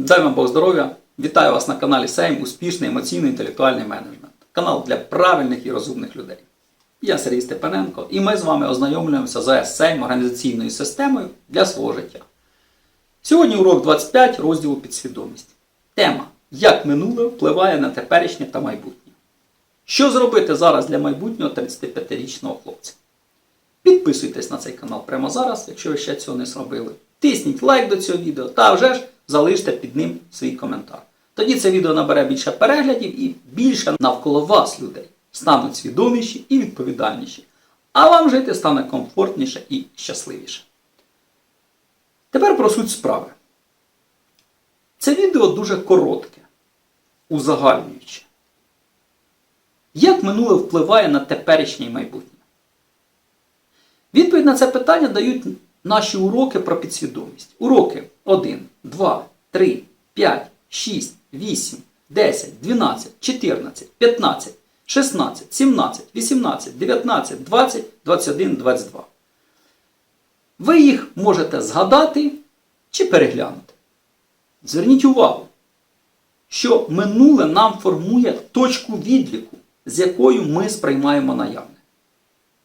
Дай вам Бог здоров'я! Вітаю вас на каналі Сейм Успішний емоційно-інтелектуальний менеджмент. Канал для правильних і розумних людей. Я Сергій Степаненко, і ми з вами ознайомлюємося з Сейм організаційною системою для свого життя. Сьогодні урок 25 розділу підсвідомість. Тема Як минуле впливає на теперішнє та майбутнє. Що зробити зараз для майбутнього 35-річного хлопця? Підписуйтесь на цей канал прямо зараз, якщо ви ще цього не зробили. Тисніть лайк до цього відео та вже ж залиште під ним свій коментар. Тоді це відео набере більше переглядів і більше навколо вас людей стануть свідоміші і відповідальніші. А вам жити стане комфортніше і щасливіше. Тепер про суть справи. Це відео дуже коротке, узагальнююче. Як минуле впливає на теперішнє і майбутнє? Відповідь на це питання дають наші уроки про підсвідомість. Уроки 1, 2, 3, 5, 6, 8, 10, 12, 14, 15, 16, 17, 18, 19, 20, 21, 22. Ви їх можете згадати чи переглянути. Зверніть увагу, що минуле нам формує точку відліку, з якою ми сприймаємо наявне.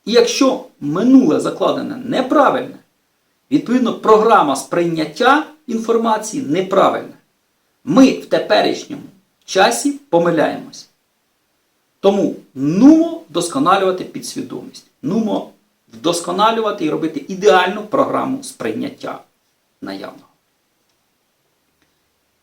І якщо минуле закладене неправильне, відповідно програма сприйняття інформації неправильна. Ми в теперішньому часі помиляємось. Тому нумо вдосконалювати підсвідомість. Нумо вдосконалювати і робити ідеальну програму сприйняття наявного.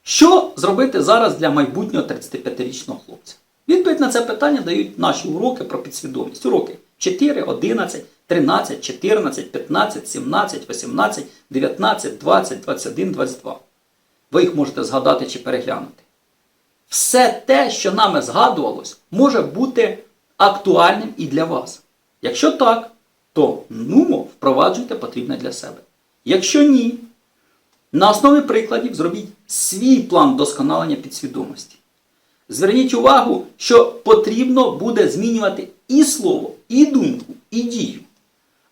Що зробити зараз для майбутнього 35-річного хлопця? Відповідь на це питання дають наші уроки про підсвідомість. Уроки 4, 11, 13, 14, 15, 17, 18, 19, 20, 21, 22. Ви їх можете згадати чи переглянути. Все те, що нами згадувалось, може бути актуальним і для вас. Якщо так, то нумо впроваджуйте потрібне для себе. Якщо ні, на основі прикладів зробіть свій план вдосконалення підсвідомості. Зверніть увагу, що потрібно буде змінювати і слово, і думку, і дію.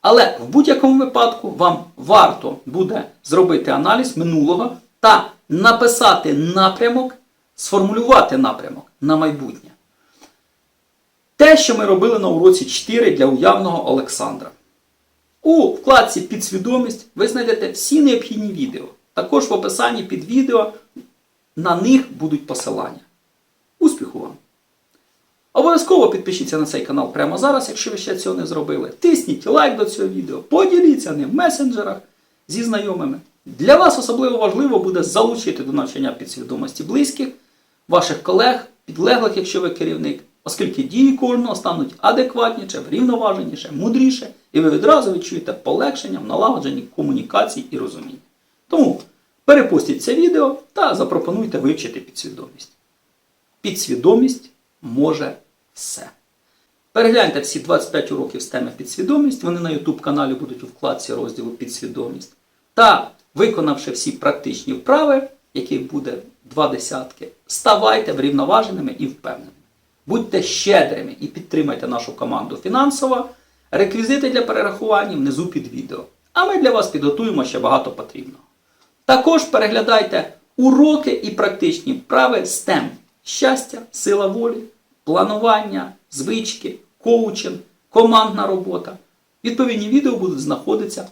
Але в будь-якому випадку вам варто буде зробити аналіз минулого та написати напрямок, сформулювати напрямок на майбутнє. Те, що ми робили на уроці 4 для уявного Олександра. У вкладці Підсвідомість ви знайдете всі необхідні відео. Також в описанні під відео на них будуть посилання. Успіху вам! Обов'язково підпишіться на цей канал прямо зараз, якщо ви ще цього не зробили. Тисніть лайк до цього відео, поділіться ним в месенджерах зі знайомими. Для вас особливо важливо буде залучити до навчання підсвідомості близьких, ваших колег, підлеглих, якщо ви керівник, оскільки дії кожного стануть адекватніше, врівноваженіше, мудріше, і ви відразу відчуєте полегшення в налагодженні комунікацій і розуміння. Тому перепустіть це відео та запропонуйте вивчити підсвідомість. Підсвідомість може все. Перегляньте всі 25 уроків з теми підсвідомість. Вони на YouTube каналі будуть у вкладці розділу Підсвідомість. Та, виконавши всі практичні вправи, яких буде два десятки, ставайте врівноваженими і впевненими. Будьте щедрими і підтримайте нашу команду фінансово. Реквізити для перерахування внизу під відео. А ми для вас підготуємо ще багато потрібного. Також переглядайте уроки і практичні вправи тем щастя, сила волі, планування, звички, коучинг, командна робота. Відповідні відео будуть знаходитися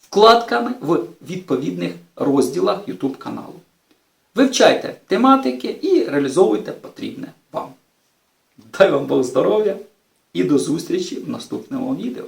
вкладками в відповідних розділах YouTube каналу. Вивчайте тематики і реалізовуйте потрібне вам. Дай вам Бог здоров'я і до зустрічі в наступному відео.